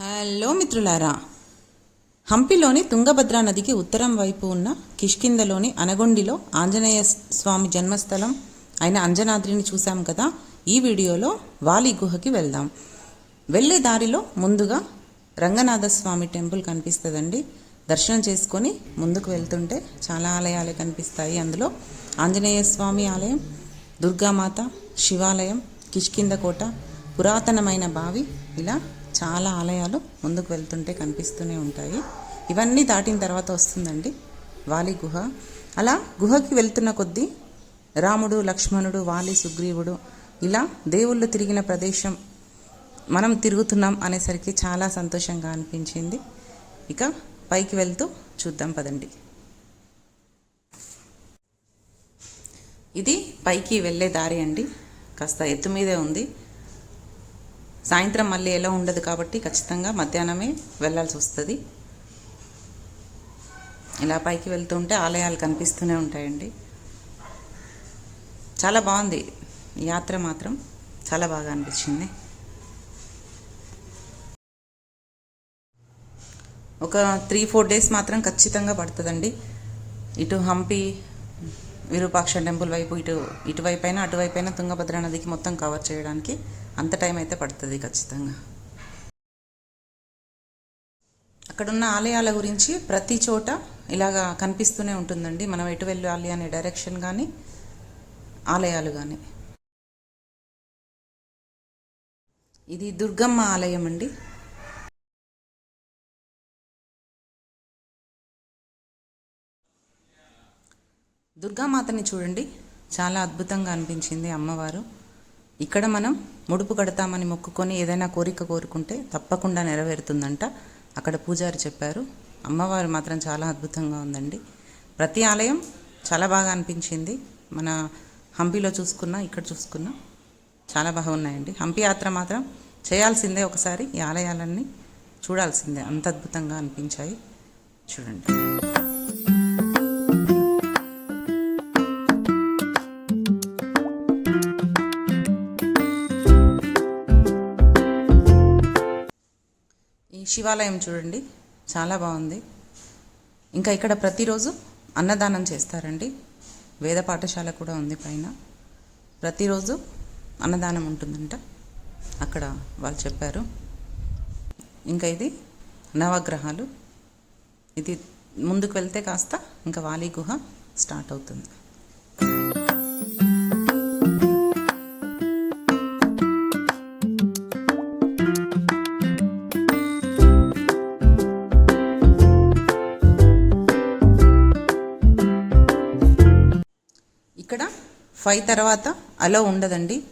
Hello మిత్రులారా. హంపిలోని తుంగభద్రా నదికి ఉత్తరం వైపు ఉన్న కిష్కిందలోని అనగొండిలో ఆంజనేయ స్వామి జన్మస్థలం అయిన అంజనాద్రిని చూశాం కదా. ఈ వీడియోలో వాలి గుహకి వెళ్దాం. వెళ్ళే దారిలో ముందుగా రంగనాథస్వామి టెంపుల్ కనిపిస్తుందండి. దర్శనం చేసుకొని ముందుకు వెళ్తుంటే చాలా ఆలయాలు కనిపిస్తాయి. అందులో ఆంజనేయ స్వామి ఆలయం దుర్గామాత శివాలయం కిష్కింద కోట పురాతనమైన బావి ఇలా చాలా ఆలయాలు ముందుకు వెళ్తుంటే కనిపిస్తూనే ఉంటాయి. ఇవన్నీ దాటిన తర్వాత వస్తుందండి వాలి గుహ. అలా గుహకి వెళ్తున్న కొద్దీ రాముడు లక్ష్మణుడు వాలి సుగ్రీవుడు ఇలా దేవుళ్ళు తిరిగిన ప్రదేశం మనం తిరుగుతున్నాం అనేసరికి చాలా సంతోషంగా అనిపించింది. ఇక పైకి వెళ్తూ చూద్దాం పదండి. ఇది పైకి వెళ్ళే దారి అండి. కాస్త ఎత్తు మీదే ఉంది. సాయంత్రం మళ్ళీ ఎలా ఉండదు కాబట్టి ఖచ్చితంగా మధ్యాహ్నమే వెళ్ళాల్సి వస్తుంది. ఇలా పైకి వెళ్తుంటే ఆలయాలు కనిపిస్తూనే ఉంటాయండి. చాలా బాగుంది. యాత్ర మాత్రం చాలా బాగా అనిపించింది. ఒక త్రీ ఫోర్ డేస్ మాత్రం ఖచ్చితంగా పడుతుందండి. ఇటు హంపి విరూపాక్ష టెంపుల్ వైపు ఇటు ఇటువైపు అయినా అటువైపు అయినా తుంగభద్ర నదికి మొత్తం కవర్ చేయడానికి అంత టైం అయితే పడుతుంది ఖచ్చితంగా. అక్కడున్న ఆలయాల గురించి ప్రతి చోట ఇలాగా కనిపిస్తూనే ఉంటుందండి. మనం ఎటు వెళ్ళాలి అనే డైరెక్షన్ కానీ ఆలయాలు కానీ ఇది దుర్గమ్మ ఆలయం అండి. దుర్గామాతని చూడండి. చాలా అద్భుతంగా అనిపించింది అమ్మవారు. ఇక్కడ మనం ముడుపు కడతామని మొక్కుకొని ఏదైనా కోరిక కోరుకుంటే తప్పకుండా నెరవేరుతుందంట. అక్కడ పూజారి చెప్పారు. అమ్మవారు మాత్రం చాలా అద్భుతంగా ఉందండి. ప్రతి ఆలయం చాలా బాగా అనిపించింది. మన హంపీలో చూసుకున్నా ఇక్కడ చూసుకున్నా చాలా బాగున్నాయండి. హంపి యాత్ర మాత్రం చేయాల్సిందే ఒకసారి. ఈ ఆలయాలన్నీ చూడాల్సిందే. అంత అద్భుతంగా అనిపించాయి. చూడండి. ఈ శివాలయం చూడండి. చాలా బాగుంది. ఇంకా ఇక్కడ ప్రతిరోజు అన్నదానం చేస్తారండి. వేద పాఠశాల కూడా ఉంది పైన. ప్రతిరోజు అన్నదానం ఉంటుందంట. అక్కడ వాళ్ళు చెప్పారు. ఇంకా ఇది నవగ్రహాలు. ఇది ముందుకు వెళ్తే కాస్త ఇంకా వాలి గుహ స్టార్ట్ అవుతుంది. ఫైవ్ తర్వాత అలో ఉండదండి.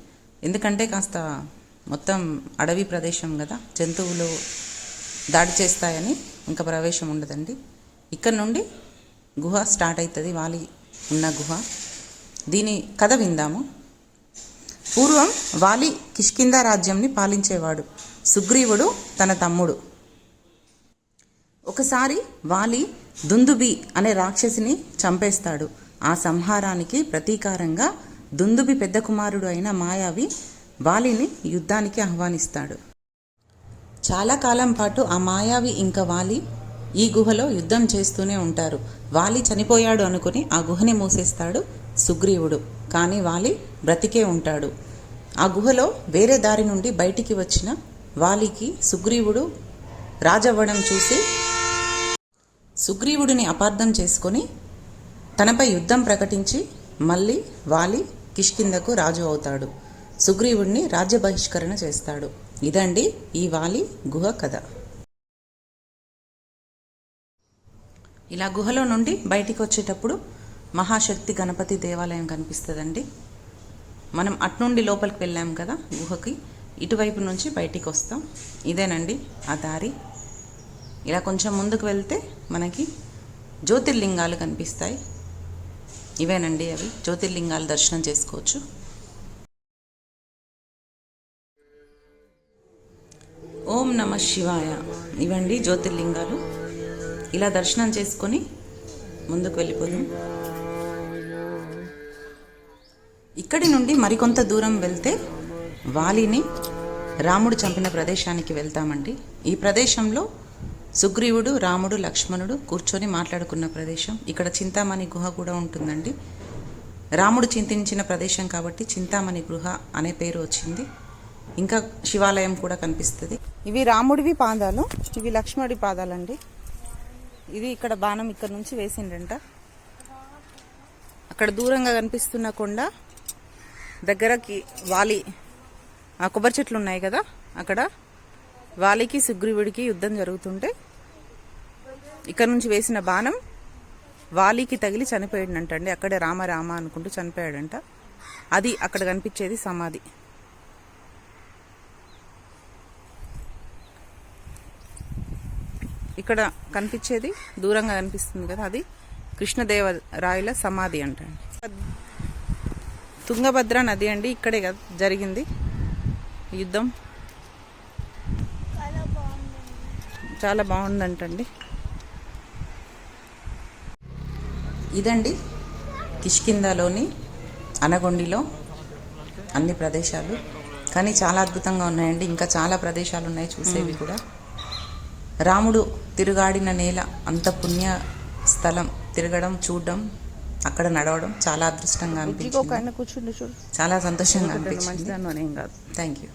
ఎందుకంటే కాస్త మొత్తం అడవి ప్రదేశం కదా జంతువులు దాడి చేస్తాయని ఇంకా ప్రవేశం ఉండదండి. ఇక్కడ నుండి గుహ స్టార్ట్ అవుతుంది వాలి ఉన్న గుహ. దీని కథ విందాము. పూర్వం వాలి కిష్కింద రాజ్యంని పాలించేవాడు. సుగ్రీవుడు తన తమ్ముడు. ఒకసారి వాలి దుందుబి అనే రాక్షసిని చంపేస్తాడు. ఆ సంహారానికి ప్రతీకారంగా దుందుబి పెద్ద కుమారుడు అయిన మాయావి వాలిని యుద్ధానికి ఆహ్వానిస్తాడు. చాలా కాలం పాటు ఆ మాయావి ఇంకా వాలి ఈ గుహలో యుద్ధం చేస్తూనే ఉంటారు. వాలి చనిపోయాడు అనుకుని ఆ గుహని మూసేస్తాడు సుగ్రీవుడు. కానీ వాలి బ్రతికే ఉంటాడు. ఆ గుహలో వేరే దారి నుండి బయటికి వచ్చిన వాలికి సుగ్రీవుడు రాజవ్వడం చూసి సుగ్రీవుడిని అపార్థం చేసుకొని తనపై యుద్ధం ప్రకటించి మళ్ళీ వాలి కిష్కిందకు రాజు అవుతాడు. సుగ్రీవుణ్ణి రాజ్య బహిష్కరణ చేస్తాడు. ఇదండి ఈ వాలి గుహ కథ. ఇలా గుహలో నుండి బయటికి వచ్చేటప్పుడు మహాశక్తి గణపతి దేవాలయం కనిపిస్తుందండి. మనం అట్నుండి లోపలికి వెళ్ళాం కదా గుహకి. ఇటువైపు నుంచి బయటికి వస్తాం ఇదేనండి ఆ దారి. ఇలా కొంచెం ముందుకు వెళ్తే మనకి జ్యోతిర్లింగాలు కనిపిస్తాయి. ఇవేనండి అవి. జ్యోతిర్లింగాలు దర్శనం చేసుకోవచ్చు. ఓం నమ శివాయ. ఇవండి జ్యోతిర్లింగాలు. ఇలా దర్శనం చేసుకొని ముందుకు వెళ్ళిపోదాం. ఇక్కడి నుండి మరికొంత దూరం వెళ్తే వాలిని రాముడు చంపిన ప్రదేశానికి వెళ్తామండి. ఈ ప్రదేశంలో సుగ్రీవుడు రాముడు లక్ష్మణుడు కూర్చొని మాట్లాడుకున్న ప్రదేశం. ఇక్కడ చింతామణి గుహ కూడా ఉంటుందండి. రాముడు చింతించిన ప్రదేశం కాబట్టి చింతామణి గృహ అనే పేరు వచ్చింది. ఇంకా శివాలయం కూడా కనిపిస్తుంది. ఇవి రాముడివి పాదాలు ఇవి లక్ష్మణుడి పాదాలండి. ఇది ఇక్కడ బాణం ఇక్కడ నుంచి వేసిండంట అక్కడ దూరంగా కనిపిస్తున్న కొండ దగ్గరకి వాలి ఆ కొబ్బరి చెట్లు ఉన్నాయి కదా అక్కడ వాలికి సుగ్రీవుడికి యుద్ధం జరుగుతుంటే ఇక్కడ నుంచి వేసిన బాణం వాలికి తగిలి చనిపోయాడంటండి అక్కడే రామ రామ అనుకుంటూ చనిపోయాడంట. అది అక్కడ కనిపించేది సమాధి. ఇక్కడ కనిపించేది దూరంగా కనిపిస్తుంది కదా అది కృష్ణదేవరాయల సమాధి అంట తుంగభద్ర నది అండి ఇక్కడే కదా జరిగింది యుద్ధం. చాలా బాగుందంటండి ఇదండి కిష్కిందలోని అనగొండిలో అన్ని ప్రదేశాలు. కానీ చాలా అద్భుతంగా ఉన్నాయండి. ఇంకా చాలా ప్రదేశాలు ఉన్నాయి చూసేవి కూడా. రాముడు తిరుగాడిన నేల అంత పుణ్య స్థలం. తిరగడం చూడడం అక్కడ నడవడం చాలా అదృష్టంగా అనిపించింది. చాలా సంతోషంగా అనిపించింది. Thank you